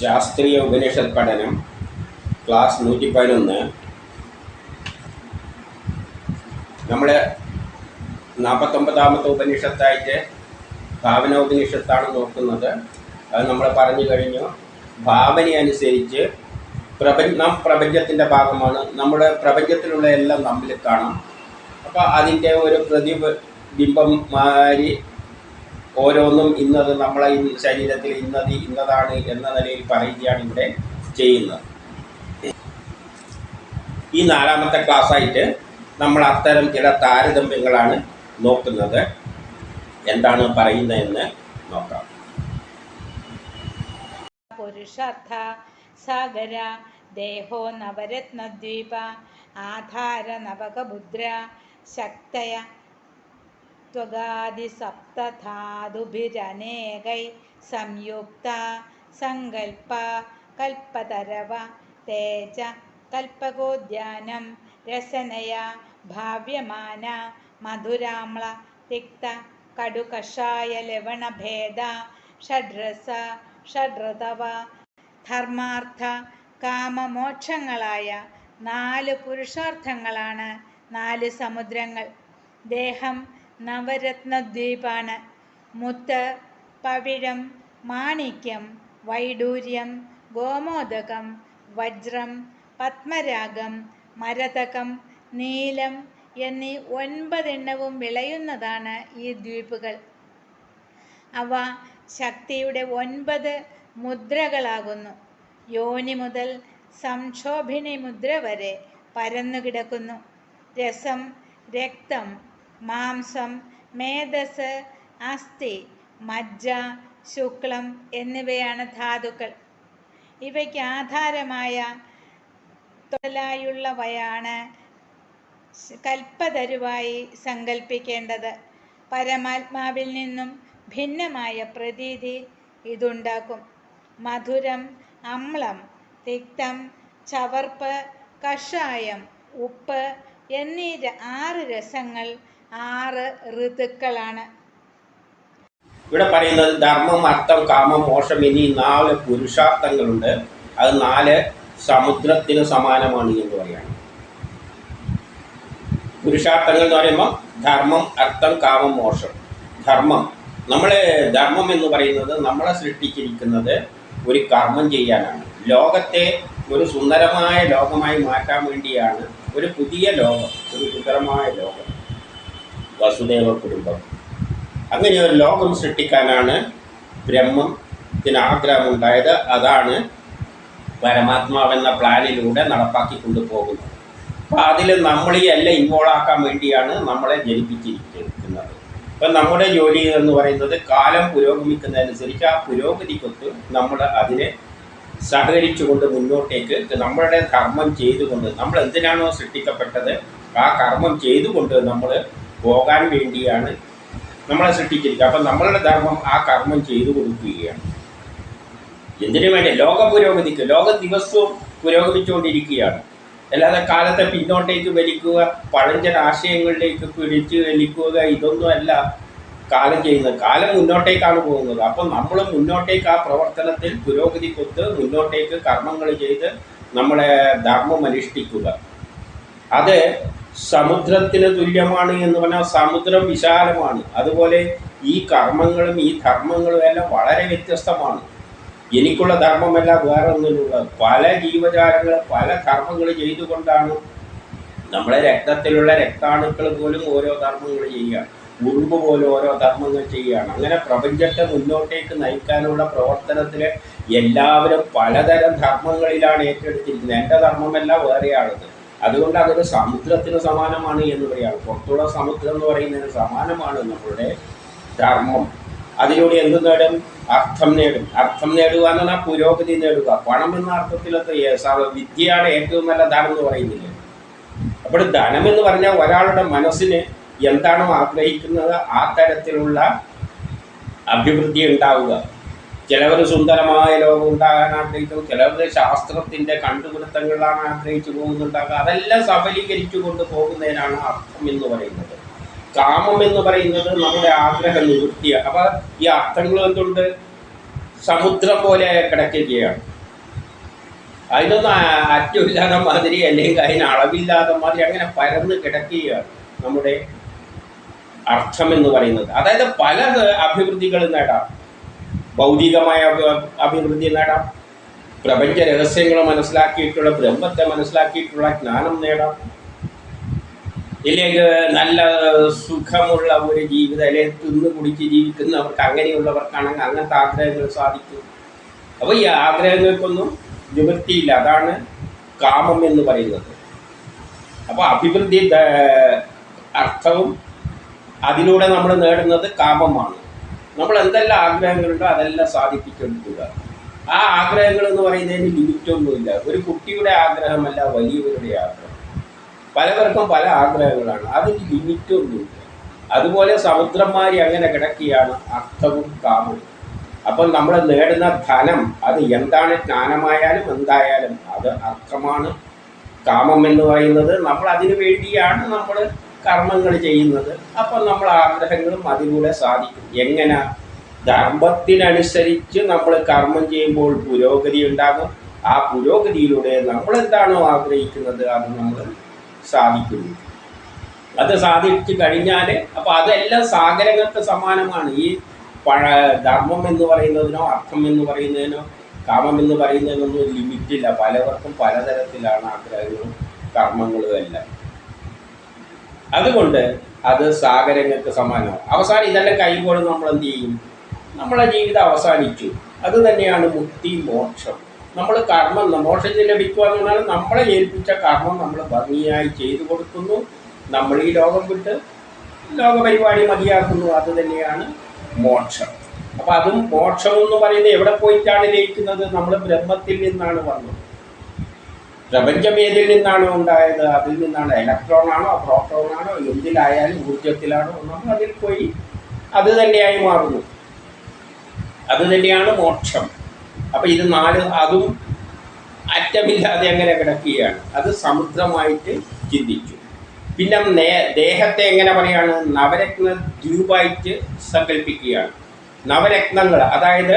ശാസ്ത്രീയ ഉപനിഷത് പഠനം ക്ലാസ് നൂറ്റി പതിനൊന്ന് നമ്മൾ നാൽപ്പത്തൊമ്പതാമത്തെ ഉപനിഷത്തായിട്ട് ഭാവന ഉപനിഷത്താണ് നോക്കുന്നത്. അത് നമ്മൾ പറഞ്ഞു കഴിഞ്ഞു. ഭാവന അനുസരിച്ച് പ്രപഞ്ച നാം പ്രപഞ്ചത്തിന്റെ ഭാഗമാണ്. നമ്മുടെ പ്രപഞ്ചത്തിലുള്ള എല്ലാം നമ്മിൽ കാണാം. അപ്പോൾ അതിന്റെ ഒരു പ്രതിബിംബം മാതിരി ഓരോന്നും ഇന്നത് നമ്മളെ ഈ ശരീരത്തിൽ ഇന്നത് ഇന്നതാണ് എന്ന നിലയിൽ പറയുകയാണ് ഇവിടെ ചെയ്യുന്നത്. ഈ നാലാമത്തെ ക്ലാസ്സായിട്ട് നമ്മൾ അത്തരം ചില താരതമ്യങ്ങളാണ് നോക്കുന്നത്. എന്താണ് പറയുന്നതെന്ന് നോക്കാം. പുരുഷാർത്ഥ സാഗര ദേഹോ നവരത്നദ്വീപ ആധാര നവകബുദ്ര ശക്തയ ത്വഗാദിസപ്തധാതുഭിരനേകൈ സംയുക്ത സങ്കൽപ്പ കൽപ്പതരവ തേജ കൽപ്പകോദ്യാനം രസനയ ഭാവ്യമാന മധുരാമ്ല തിക്ത കടുകഷായ ലവണഭേദ ഷഡ്രസ ഷഡ്രതവ ധർമാർത്ഥ കാമമോക്ഷങ്ങളായ നാല് പുരുഷാർത്ഥങ്ങളാണ് നാല് സമുദ്രങ്ങൾ. ദേഹം നവരത്നദ്വീപാണ്. മുത്ത് പവിഴം മാണിക്യം വൈഡൂര്യം ഗോമോദകം വജ്രം പത്മരാഗം മരതകം നീലം എന്നീ ഒൻപതെണ്ണവും വിളയുന്നതാണ് ഈ ദ്വീപുകൾ. അവ ശക്തിയുടെ ഒൻപത് മുദ്രകളാകുന്നു. യോനി മുതൽ സംക്ഷോഭിണി മുദ്ര വരെ പരന്നുകിടക്കുന്നു. രസം രക്തം മാംസം മേധസ് അസ്ഥി മജ്ജ ശുക്ലം എന്നിവയാണ് ധാതുക്കൾ. ഇവയ്ക്ക് ആധാരമായ തൊലായുള്ളവയാണ് കൽപ്പതരുവായി സങ്കല്പിക്കേണ്ടത് പരമാത്മാവിൽ നിന്നും ഭിന്നമായ പ്രതീതി ഇതുണ്ടാക്കും. മധുരം അമ്ലം തിക്തം ചവർപ്പ് കഷായം ഉപ്പ് എന്നീ ആറ് രസങ്ങൾ ആറ് ഋതുക്കളാണ്. ഇവിടെ പറയുന്നത് ധർമ്മം അർത്ഥം കാമം മോക്ഷം എന്നീ നാല് പുരുഷാർത്ഥങ്ങളുണ്ട്. അത് നാല് സമുദ്രത്തിന് സമാനമാണ് എന്ന് പറയാണ് പുരുഷാർത്ഥങ്ങൾ എന്ന് പറയുമ്പോൾ ധർമ്മം അർത്ഥം കാമം മോക്ഷം. ധർമ്മം. നമ്മളെ ധർമ്മം എന്ന് പറയുന്നത് നമ്മളെ സൃഷ്ടിച്ചിരിക്കുന്നത് ഒരു കർമ്മം ചെയ്യാനാണ്. ലോകത്തെ ഒരു സുന്ദരമായ ലോകമായി മാറ്റാൻ വേണ്ടിയാണ് ഒരു പുതിയ ലോകം ഒരു സുന്ദരമായ ലോകം. വസുദേവ കുടുംബം അങ്ങനെ ഒരു ലോകം സൃഷ്ടിക്കാനാണ് ബ്രഹ്മത്തിന് ആഗ്രഹമുണ്ടായത്. അതാണ് പരമാത്മാവെന്ന പ്ലാനിലൂടെ നടപ്പാക്കിക്കൊണ്ട് കൊണ്ടുപോകുന്നത്. അപ്പോൾ അതിൽ ഈ ഇൻവോൾവ് ആക്കാൻ വേണ്ടിയാണ് നമ്മളെ ജനിപ്പിച്ചിരിക്കുന്നത്. അപ്പം നമ്മുടെ ജോലി എന്ന് പറയുന്നത് കാലം പുരോഗമിക്കുന്നതനുസരിച്ച് ആ പുരോഗതിക്കൊത്ത് നമ്മൾ അതിനെ സഹകരിച്ചുകൊണ്ട് മുന്നോട്ടേക്ക് നമ്മളുടെ കർമ്മം ചെയ്തുകൊണ്ട് നമ്മൾ എന്തിനാണോ സൃഷ്ടിക്കപ്പെട്ടത്? ആ കർമ്മം ചെയ്തുകൊണ്ട് നമ്മൾ പോകാൻ വേണ്ടിയാണ് നമ്മളെ സൃഷ്ടിച്ചിരിക്കുക അപ്പം നമ്മളുടെ ധർമ്മം ആ കർമ്മം ചെയ്തു കൊടുക്കുകയാണ്. എന്തിനു വേണ്ടി? ലോക പുരോഗതിക്ക് ലോകം ദിവസവും പുരോഗമിച്ചുകൊണ്ടിരിക്കുകയാണ്. അല്ലാതെ കാലത്തെ പിന്നോട്ടേക്ക് വലിക്കുക പഴഞ്ചൻ ആശയങ്ങളിലേക്ക് പിടിച്ച് വലിക്കുക ഇതൊന്നുമല്ല കാലം ചെയ്യുന്നത്. കാലം മുന്നോട്ടേക്കാണ് പോകുന്നത്. അപ്പം നമ്മൾ മുന്നോട്ടേക്ക് ആ പ്രവർത്തനത്തിൽ പുരോഗതി കൊത്ത് മുന്നോട്ടേക്ക് കർമ്മങ്ങൾ ചെയ്ത് നമ്മളെ ധർമ്മം അനുഷ്ഠിക്കുക. അത് സമുദ്രത്തിന് തുല്യമാണ് എന്ന് പറഞ്ഞാൽ സമുദ്രം വിശാലമാണ്. അതുപോലെ ഈ കർമ്മങ്ങളും ഈ ധർമ്മങ്ങളും എല്ലാം വളരെ വ്യത്യസ്തമാണ്. എനിക്കുള്ള ധർമ്മമല്ല വേറെ ഒന്നിനുള്ളത് പല ജീവജാലങ്ങൾ പല കർമ്മങ്ങൾ ചെയ്തുകൊണ്ടാണ് നമ്മളെ രക്തത്തിലുള്ള രക്താണുക്കൾ പോലും ഓരോ ധർമ്മങ്ങൾ ചെയ്യുകയാണ് ഉറുമ്പ് പോലും ഓരോ ധർമ്മങ്ങൾ ചെയ്യുകയാണ്. അങ്ങനെ പ്രപഞ്ചത്തെ മുന്നോട്ടേക്ക് നയിക്കാനുള്ള പ്രവർത്തനത്തിൽ എല്ലാവരും പലതരം ധർമ്മങ്ങളിലാണ് ഏറ്റെടുത്തിരിക്കുന്നത്. എന്റെ ധർമ്മമല്ല വേറെയാണത്. അതുകൊണ്ട് അതൊരു സമുദ്രത്തിന് സമാനമാണ് എന്ന് പറയാം പുറത്തുള്ള സമുദ്രം എന്ന് പറയുന്നതിന് സമാനമാണ് നമ്മളുടെ ധർമ്മം. അതിലൂടെ എന്ത് നേടും? അർത്ഥം നേടും. അർത്ഥം നേടുക എന്ന് പറഞ്ഞാൽ പുരോഗതി നേടുക. പണം എന്ന അർത്ഥത്തിലൊക്കെ വിദ്യയാണ് ഏറ്റവും നല്ല ധനം എന്ന് പറയുന്നില്ല? അപ്പോൾ ധനം എന്ന് പറഞ്ഞാൽ ഒരാളുടെ മനസ്സിന് എന്താണോ ആഗ്രഹിക്കുന്നത് ആ തരത്തിലുള്ള അഭിവൃദ്ധി ഉണ്ടാവുക. ചിലവർ സുന്ദരമായ ലോകം ഉണ്ടാകാൻ ആഗ്രഹിച്ചു ചിലവർ ശാസ്ത്രത്തിന്റെ കണ്ടുപിടുത്തങ്ങളിലാണ് ആഗ്രഹിച്ചു പോകുന്നുണ്ടാകുക. അതെല്ലാം സഫലീകരിച്ചു കൊണ്ട് പോകുന്നതിനാണ് അർത്ഥം എന്ന് പറയുന്നത്. കാമം എന്ന് പറയുന്നത് നമ്മുടെ ആഗ്രഹ നിവൃത്തിയാണ് അപ്പോൾ ഈ അർത്ഥങ്ങൾ എന്തുണ്ട്? സമുദ്രം പോലെ കിടക്കുകയാണ്. അതിനൊന്നും അറ്റമില്ലാത്ത മാതിരി അല്ലെങ്കിൽ അതിന് അളവില്ലാത്ത മാതിരി അങ്ങനെ പരന്ന് കിടക്കുകയാണ് നമ്മുടെ അർത്ഥം എന്ന് പറയുന്നത്. അതായത് പല അഭിവൃദ്ധികൾ നേടാം. ഭൗതികമായ അഭി- അഭിവൃദ്ധി നേടാം. പ്രപഞ്ച രഹസ്യങ്ങൾ മനസ്സിലാക്കിയിട്ടുള്ള ബ്രഹ്മത്തെ മനസ്സിലാക്കിയിട്ടുള്ള ജ്ഞാനം നേടാം. ഇല്ലെങ്കിൽ നല്ല സുഖമുള്ള ഒരു ജീവിതം അല്ലെങ്കിൽ തിന്ന് കുടിച്ച് ജീവിക്കുന്നവർക്ക് അങ്ങനെയുള്ളവർക്കാണെങ്കിൽ അങ്ങനത്തെ ആഗ്രഹങ്ങൾ സാധിക്കും. അപ്പോൾ ഈ ആഗ്രഹങ്ങൾക്കൊന്നും നിവൃത്തിയില്ല. അതാണ് കാമം എന്ന് പറയുന്നത്. അപ്പോൾ അഭിവൃദ്ധി അർത്ഥവും അതിലൂടെ നമ്മൾ നേടുന്നത് കാമമാണ്. നമ്മൾ എന്തെല്ലാം ആഗ്രഹങ്ങളുണ്ടോ അതെല്ലാം സാധിപ്പിച്ചെടുക്കുക ആ ആഗ്രഹങ്ങൾ എന്ന് പറയുന്നതിന് ലിമിറ്റൊന്നുമില്ല ഒരു കുട്ടിയുടെ ആഗ്രഹമല്ല വലിയവരുടെ ആഗ്രഹം. പലവർക്കും പല ആഗ്രഹങ്ങളാണ്. അതിന് ലിമിറ്റൊന്നുമില്ല അതുപോലെ സമുദ്രന്മാരി അങ്ങനെ കിടക്കുകയാണ് അർത്ഥവും കാമവും അപ്പം നമ്മൾ നേടുന്ന ധനം അത് എന്താണ് ജ്ഞാനമായാലും എന്തായാലും അത് അർത്ഥമാണ്. കാമം എന്ന് പറയുന്നത് നമ്മൾ അതിനു വേണ്ടിയാണ് നമ്മൾ കർമ്മങ്ങൾ ചെയ്യുന്നത് അപ്പം നമ്മൾ ആഗ്രഹങ്ങളും അതിലൂടെ സാധിക്കും. എങ്ങനെ? ധർമ്മത്തിനനുസരിച്ച് നമ്മൾ കർമ്മം ചെയ്യുമ്പോൾ പുരോഗതി ഉണ്ടാകും. ആ പുരോഗതിയിലൂടെ നമ്മൾ എന്താണോ ആഗ്രഹിക്കുന്നത് അത് നമ്മൾ സാധിക്കുന്നു. അത് സാധിച്ചു കഴിഞ്ഞാൽ അപ്പോൾ അതെല്ലാം സാഗരങ്ങൾക്ക് സമാനമാണ്. ഈ പഴ ധർമ്മം എന്ന് പറയുന്നതിനോ അർത്ഥം എന്ന് പറയുന്നതിനോ കാമം എന്ന് പറയുന്നതിനൊന്നും ലിമിറ്റില്ല പലവർക്കും പലതരത്തിലാണ് ആഗ്രഹങ്ങളും കർമ്മങ്ങളും എല്ലാം. അതുകൊണ്ട് അത് സാഗരങ്ങൾക്ക് സമാനമാണ്. അവസാനം ഇതെല്ലാം കഴിയുമ്പോൾ നമ്മൾ എന്ത് ചെയ്യും? നമ്മളെ ജീവിതം അവസാനിച്ചു. അത് തന്നെയാണ് മുക്തി മോക്ഷം. നമ്മൾ കർമ്മം മോക്ഷം ലഭിക്കുക എന്ന് പറഞ്ഞാൽ നമ്മളെ ഏൽപ്പിച്ച കർമ്മം നമ്മൾ ഭംഗിയായി ചെയ്തു കൊടുക്കുന്നു. നമ്മൾ ഈ ലോകം വിട്ട് ലോകപരിപാടി മതിയാക്കുന്നു. അത് തന്നെയാണ് മോക്ഷം. അപ്പം അതും മോക്ഷം എന്ന് പറയുന്നത് എവിടെ പോയിട്ടാണ് ലയിക്കുന്നത്? നമ്മൾ ബ്രഹ്മത്തിൽ നിന്നാണ് വന്നത്. പ്രപഞ്ചം ഏതിൽ നിന്നാണ് ഉണ്ടായത്? അതിൽ നിന്നാണ് ഇലക്ട്രോൺ ആണോ പ്രോട്ടോൺ ആണോ എന്തിലായാലും ഊർജത്തിലാണോ നമ്മൾ അതിൽ പോയി. അത് തന്നെയായി മാറുന്നു. അത് തന്നെയാണ് മോക്ഷം. അപ്പം ഇത് നാല് അതും അറ്റമില്ലാതെ അങ്ങനെ കിടക്കുകയാണ്. അത് സമുദ്രമായിട്ട് ചിന്തിച്ചു. പിന്നെ നേ ദേഹത്തെ എങ്ങനെ പറയാണ്? നവരത്ന ദ്വീപായിട്ട് സങ്കല്പിക്കുകയാണ്. നവരത്നങ്ങൾ അതായത്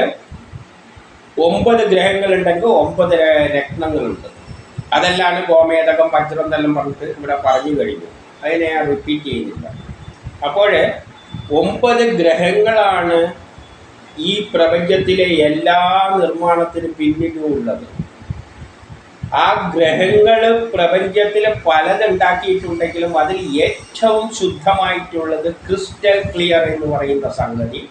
ഒമ്പത് ഗ്രഹങ്ങളുണ്ടെങ്കിൽ ഒമ്പത് രത്നങ്ങളുണ്ട്. അതെല്ലാം ഗോമേതകം വജ്രം എന്നെല്ലാം പറഞ്ഞിട്ട് ഇവിടെ പറഞ്ഞു കഴിഞ്ഞു. അതിനെ ഞാൻ റിപ്പീറ്റ് ചെയ്യുന്നില്ല. അപ്പോൾ ഒമ്പത് ഗ്രഹങ്ങളാണ് ഈ പ്രപഞ്ചത്തിലെ എല്ലാ നിർമ്മാണത്തിനും പിന്നിലും ഉള്ളത്. ആ ഗ്രഹങ്ങൾ പ്രപഞ്ചത്തിൽ പലതുണ്ടാക്കിയിട്ടുണ്ടെങ്കിലും അതിൽ ഏറ്റവും ശുദ്ധമായിട്ടുള്ളത് ക്രിസ്റ്റൽ ക്ലിയർ എന്ന് പറയുന്ന സംഗതി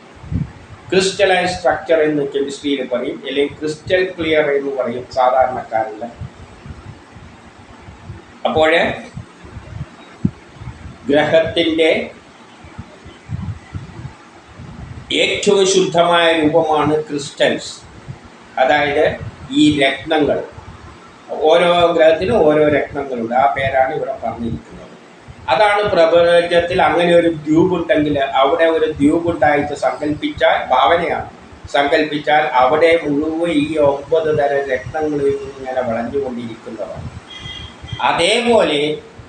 ക്രിസ്റ്റലൈസ് സ്ട്രക്ചർ എന്ന് കെമിസ്ട്രിയിൽ പറയും അല്ലെങ്കിൽ ക്രിസ്റ്റൽ ക്ലിയർ എന്ന് പറയും സാധാരണക്കാരിൽ അപ്പോൾ ഗ്രഹത്തിന്റെ ഏറ്റവും ശുദ്ധമായ രൂപമാണ് ക്രിസ്റ്റൽസ്. അതായത് ഈ രത്നങ്ങൾ. ഓരോ ഗ്രഹത്തിനും ഓരോ രത്നങ്ങളുണ്ട്. ആ പേരാണ് ഇവിടെ പറഞ്ഞിരിക്കുന്നത്. അതാണ് പ്രപഞ്ചത്തിൽ അങ്ങനെ ഒരു ദ്വീപ് ഉണ്ടെങ്കിൽ അവിടെ ഒരു ദ്വീപ് ഉണ്ടായിട്ട് സങ്കല്പിച്ചാൽ ഭാവനയാണ്. സങ്കല്പിച്ചാൽ അവിടെ മുഴുവൻ ഈ ഒമ്പത് തരം രത്നങ്ങളിൽ ഇങ്ങനെ വിളഞ്ഞുകൊണ്ടിരിക്കുന്നതാണ് അതേപോലെ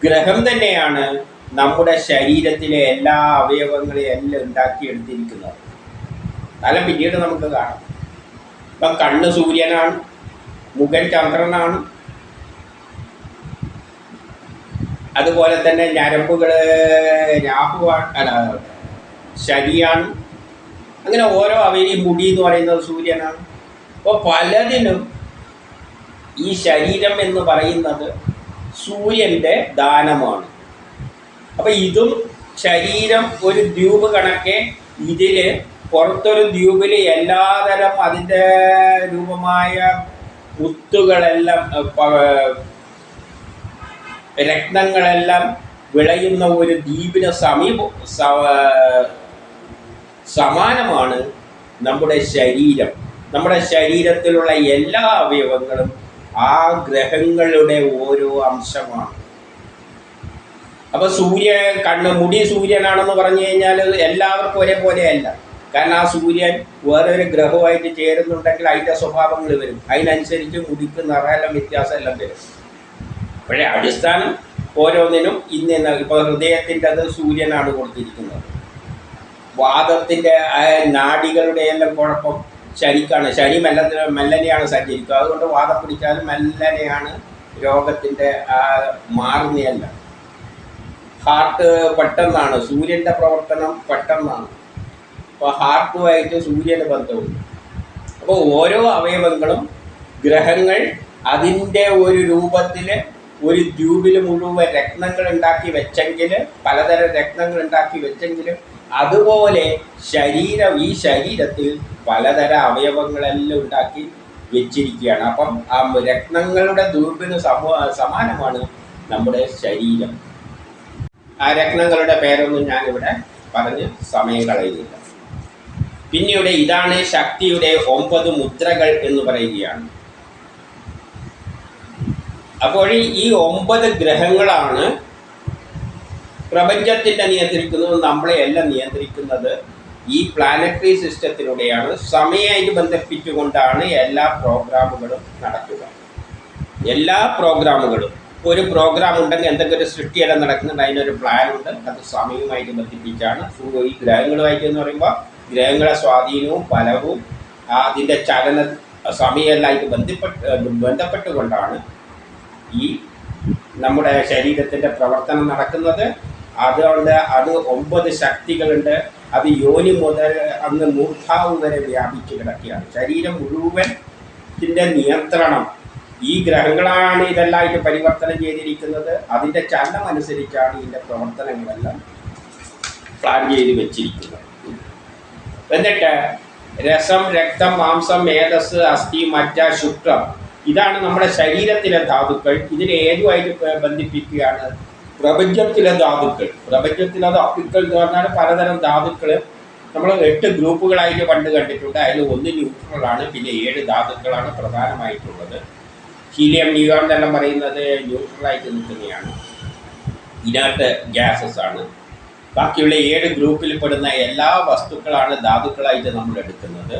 ഗ്രഹം തന്നെയാണ് നമ്മുടെ ശരീരത്തിലെ എല്ലാ അവയവങ്ങളെയും എല്ലാം ഉണ്ടാക്കിയെടുത്തിരിക്കുന്നത്. അതെല്ലാം പിന്നീട് നമുക്ക് കാണാം. ഇപ്പം കണ്ണ് സൂര്യനാണ് മുഖൻ ചന്ദ്രനാണ്. അതുപോലെ തന്നെ ഞരമ്പുകൾ രാഹുവാണ് അല്ല ശനിയാണ്. അങ്ങനെ ഓരോ അവയിൽ മുടി എന്ന് പറയുന്നത് സൂര്യനാണ്. അപ്പോൾ പലതിനും ഈ ശരീരം എന്ന് പറയുന്നത് സൂര്യന്റെ ദാനമാണ്. അപ്പം ഇതും ശരീരം ഒരു ദ്വീപ് കണക്കെ ഇതിൽ പുറത്തൊരു ദ്വീപിൽ എല്ലാതരം അതിന്റെ രൂപമായ മുത്തുകളെല്ലാം രത്നങ്ങളെല്ലാം വിളയുന്ന ഒരു ദ്വീപിന് സമീപ സമാനമാണ് നമ്മുടെ ശരീരം. നമ്മുടെ ശരീരത്തിലുള്ള എല്ലാ അവയവങ്ങളും ആ ഗ്രഹങ്ങളുടെ ഓരോ അംശമാണ്. അപ്പൊ സൂര്യ കണ്ണ് മുടി സൂര്യനാണെന്ന് പറഞ്ഞു കഴിഞ്ഞാൽ എല്ലാവർക്കും ഒരേപോലെയല്ല കാരണം ആ സൂര്യൻ വേറൊരു ഗ്രഹമായിട്ട് ചേരുന്നുണ്ടെങ്കിൽ അതിന്റെ സ്വഭാവങ്ങൾ വരും. അതിനനുസരിച്ച് മുടിക്ക് നിറയെല്ലാം വ്യത്യാസം എല്ലാം വരും. പക്ഷേ അടിസ്ഥാനം ഓരോന്നിനും ഇന്ന ഇപ്പോൾ ഹൃദയത്തിന്റെ അത് സൂര്യനാണ് കൊടുത്തിരിക്കുന്നത്. വാദത്തിന്റെ നാടികളുടെ എല്ലാം കുഴപ്പം ശനിക്കാണ് ശനി മെല്ല മെല്ലനെയാണ് സഞ്ചരിക്കുക. അതുകൊണ്ട് വാദം പിടിച്ചാൽ മെല്ലനെയാണ് രോഗത്തിന്റെ മാറുന്നതല്ല. ഹാർട്ട് പെട്ടെന്നാണ്. സൂര്യന്റെ പ്രവർത്തനം പെട്ടെന്നാണ്. അപ്പോൾ ഹാർട്ടുമായിട്ട് സൂര്യന് ബന്ധമുണ്ട്. അപ്പോൾ ഓരോ അവയവങ്ങളും ഗ്രഹങ്ങൾ അതിന്റെ ഒരു രൂപത്തിൽ ഒരു ട്യൂബിൽ മുഴുവൻ രത്നങ്ങൾ ഉണ്ടാക്കി വെച്ചെങ്കിൽ പലതരം രത്നങ്ങൾ ഉണ്ടാക്കി വെച്ചെങ്കിൽ അതുപോലെ ശരീരം ഈ ശരീരത്തിൽ പലതരം അവയവങ്ങളെല്ലാം ഉണ്ടാക്കി വെച്ചിരിക്കുകയാണ്. അപ്പം ആ രത്നങ്ങളുടെ ദുർബിന് സമൂ സമാനമാണ് നമ്മുടെ ശരീരം. ആ രത്നങ്ങളുടെ പേരൊന്നും ഞാനിവിടെ പറഞ്ഞ് സമയം കളയുന്നില്ല. പിന്നീട് ഇതാണ് ശക്തിയുടെ ഒമ്പത് മുദ്രകൾ എന്ന് പറയുകയാണ്. അപ്പോൾ ഈ ഒമ്പത് ഗ്രഹങ്ങളാണ് പ്രപഞ്ചത്തിന്റെ നിയന്ത്രിക്കുന്നത് നമ്മളെ എല്ലാം നിയന്ത്രിക്കുന്നത്. ഈ പ്ലാനറ്ററി സിസ്റ്റത്തിലൂടെയാണ് സമയമായിട്ട് ബന്ധിപ്പിച്ചുകൊണ്ടാണ് എല്ലാ പ്രോഗ്രാമുകളും നടക്കുക. എല്ലാ പ്രോഗ്രാമുകളും ഒരു പ്രോഗ്രാം ഉണ്ടെങ്കിൽ എന്തെങ്കിലും ഒരു സൃഷ്ടിയെല്ലാം നടക്കുന്നുണ്ട് അതിനൊരു പ്ലാൻ ഉണ്ട്. അത് സമയവുമായിട്ട് ബന്ധിപ്പിച്ചാണ്. ഈ ഗ്രഹങ്ങളുമായിട്ട് എന്ന് പറയുമ്പോൾ ഗ്രഹങ്ങളെ സ്വാധീനവും ഫലവും അതിന്റെ ചലന സമയമെല്ലാമായിട്ട് ബന്ധപ്പെട്ട് ബന്ധപ്പെട്ടുകൊണ്ടാണ് ഈ നമ്മുടെ ശരീരത്തിന്റെ പ്രവർത്തനം നടക്കുന്നത്. അതുകൊണ്ട് അത് ഒമ്പത് ശക്തികളുണ്ട്. അത് യോനി മുതൽ അന്ന് മൂർധാവ് വരെ വ്യാപിച്ചു കിടക്കുകയാണ്. ശരീരം മുഴുവൻ ഇതിന്റെ നിയന്ത്രണം. ഈ ഗ്രഹങ്ങളാണ് ഇതെല്ലാമായിട്ട് പരിവർത്തനം ചെയ്തിരിക്കുന്നത്. അതിന്റെ ചലനം അനുസരിച്ചാണ് ഇതിന്റെ പ്രവർത്തനങ്ങളെല്ലാം പ്ലാൻ ചെയ്ത് വെച്ചിരിക്കുന്നത്. എന്നിട്ട് രസം രക്തം മാംസം മേധസ് അസ്ഥി മറ്റ ശുക്രം ഇതാണ് നമ്മുടെ ശരീരത്തിലെ ധാതുക്കൾ. ഇതിനെ ഏതുമായിട്ട് ബന്ധിപ്പിക്കുകയാണ്? പ്രപഞ്ചത്തിലെ ധാതുക്കൾ. പ്രപഞ്ചത്തിലെ ധാതുക്കൾ എന്ന് പറഞ്ഞാൽ പലതരം ധാതുക്കൾ നമ്മൾ എട്ട് ഗ്രൂപ്പുകളായിട്ട് പണ്ട് കണ്ടിട്ടുണ്ട്. അതിൽ ഒന്ന് ന്യൂട്രലാണ് പിന്നെ ഏഴ് ധാതുക്കളാണ് പ്രധാനമായിട്ടുള്ളത്. ഹീലിയം ന്യൂയോൺ എന്നെല്ലാം പറയുന്നത് ന്യൂട്രലായിട്ട് നിൽക്കുന്നതാണ്. ഇനാട്ട് ഗ്യാസസ് ആണ്. ബാക്കിയുള്ള ഏഴ് ഗ്രൂപ്പിൽ പെടുന്ന എല്ലാ വസ്തുക്കളാണ് ധാതുക്കളായിട്ട് നമ്മൾ എടുക്കുന്നത്.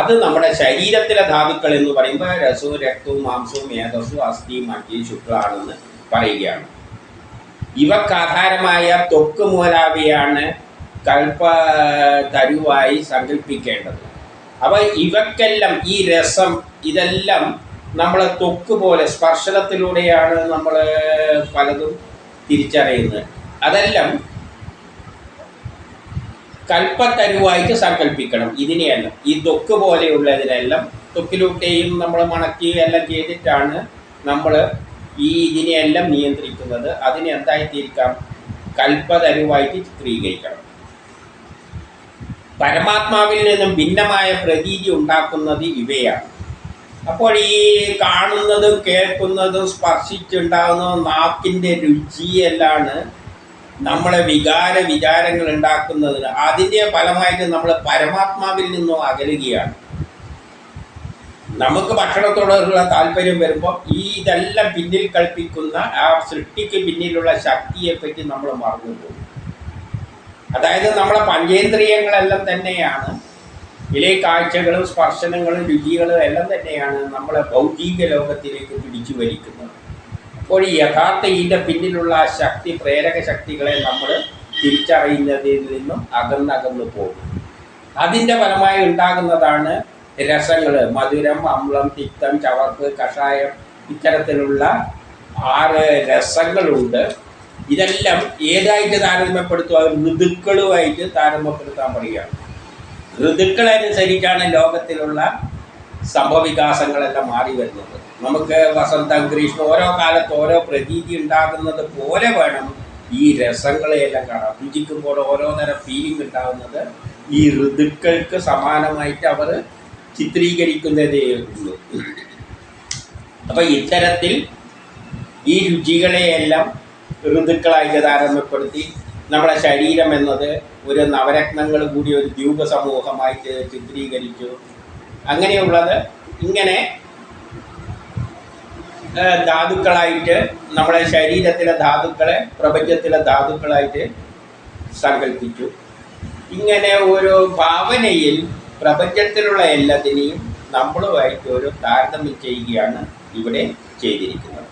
അത് നമ്മുടെ ശരീരത്തിലെ ധാതുക്കൾ എന്ന് പറയുമ്പോൾ രസവും രക്തവും മാംസവും മേധസ്സും അസ്ഥിയും മജ്ജയും ശുക്ലാണെന്ന് പറയുകയാണ്. ഇവക്ക് തൊക്ക് മുതലാവിയാണ് കൽപ്പ തരുവായി സങ്കല്പിക്കേണ്ടത് അപ്പോൾ ഇവക്കെല്ലാം ഈ രസം ഇതെല്ലാം നമ്മളെ തൊക്ക് പോലെ സ്പർശനത്തിലൂടെയാണ് നമ്മൾ പലതും തിരിച്ചറിയുന്നത്. അതെല്ലാം കൽപ്പത്തരുവായിട്ട് സങ്കല്പിക്കണം ഇതിനെയല്ല. ഈ തൊക്ക് പോലെയുള്ളതിനെല്ലാം തൊക്കിലൂട്ടെയും നമ്മൾ മണക്കുകയും എല്ലാം ചെയ്തിട്ടാണ് നമ്മൾ ഈ ഇതിനെയെല്ലാം നിയന്ത്രിക്കുന്നത് അതിനെ എന്തായി തീർക്കാം കൽപ്പതരുവായിട്ട് ചിത്രീകരിക്കണം. പരമാത്മാവിൽ നിന്നും ഭിന്നമായ പ്രതീതി ഉണ്ടാക്കുന്നത് ഇവയാണ്. അപ്പോൾ ഈ കാണുന്നതും കേൾക്കുന്നതും സ്പർശിച്ചുണ്ടാകുന്ന നാക്കിന്റെ രുചിയെല്ലാണ് നമ്മളെ വികാര വിചാരങ്ങൾ ഉണ്ടാക്കുന്നതിന്. അതിന്റെ ഫലമായിട്ട് നമ്മൾ പരമാത്മാവിൽ നിന്നും അകലുകയാണ്. നമുക്ക് ഭക്ഷണത്തോടുള്ള താല്പര്യം വരുമ്പോൾ ഈ ഇതെല്ലാം പിന്നിൽ കൽപ്പിക്കുന്ന ആ സൃഷ്ടിക്ക് പിന്നിലുള്ള ശക്തിയെപ്പറ്റി നമ്മൾ മറന്നു പോകും. അതായത് നമ്മളെ പഞ്ചേന്ദ്രിയങ്ങളെല്ലാം തന്നെയാണ്. ഇലെ കാഴ്ചകളും സ്പർശനങ്ങളും രുചികളും എല്ലാം തന്നെയാണ് നമ്മളെ ഭൗതിക ലോകത്തിലേക്ക് പിടിച്ചു വലിക്കുന്നത്. അപ്പോൾ ഈ യഥാർത്ഥ ഇതിന്റെ പിന്നിലുള്ള ആ ശക്തി പ്രേരക ശക്തികളെ നമ്മൾ തിരിച്ചറിയുന്നതിൽ നിന്നും അകന്നകന്ന് പോകും. അതിന്റെ ഫലമായി ഉണ്ടാകുന്നതാണ് രസങ്ങൾ മധുരം അമ്ലം തിക്തം ചവർപ്പ് കഷായം ഇത്തരത്തിലുള്ള ആറ് രസങ്ങളുണ്ട്. ഇതെല്ലാം ഏതായിട്ട് താരതമ്യപ്പെടുത്തുക ഋതുക്കളുമായിട്ട് താരതമ്യപ്പെടുത്താൻ പറയുകയാണ് ഋതുക്കളനുസരിച്ചാണ് ലോകത്തിലുള്ള സംഭവവികാസങ്ങളെല്ലാം മാറി വരുന്നത്. നമുക്ക് വസന്തം ഗ്രീഷ്മം ഓരോ കാലത്ത് ഓരോ പ്രതീതി ഉണ്ടാകുന്നത് പോലെ വേണം ഈ രസങ്ങളെയെല്ലാം കാണാം രുചിക്കുമ്പോൾ ഓരോ തരം ഫീലിംഗ് ഉണ്ടാകുന്നത് ഈ ഋതുക്കൾക്ക് സമാനമായിട്ട് അവർ ചിത്രീകരിക്കുന്നതേ ഉള്ളൂ. അപ്പം ഇത്തരത്തിൽ ഈ രുചികളെയെല്ലാം ഋതുക്കളായി താരതമ്യപ്പെടുത്തി നമ്മുടെ ശരീരം എന്നത് ഒരു നവരത്നങ്ങൾ കൂടി ഒരു ദ്വീപ സമൂഹമായി ചിത്രീകരിച്ചു. അങ്ങനെയുള്ളത് ഇങ്ങനെ ധാതുക്കളായിട്ട് നമ്മുടെ ശരീരത്തിലെ ധാതുക്കളെ പ്രപഞ്ചത്തിലെ ധാതുക്കളായിട്ട് സങ്കല്പിച്ചു ഇങ്ങനെ ഒരു ഭാവനയിൽ പ്രപഞ്ചത്തിലുള്ള എല്ലാത്തിനെയും നമ്മളുമായിട്ട് ഒരു താരതമ്യം ചെയ്യുകയാണ് ഇവിടെ ചെയ്തിരിക്കുന്നത്.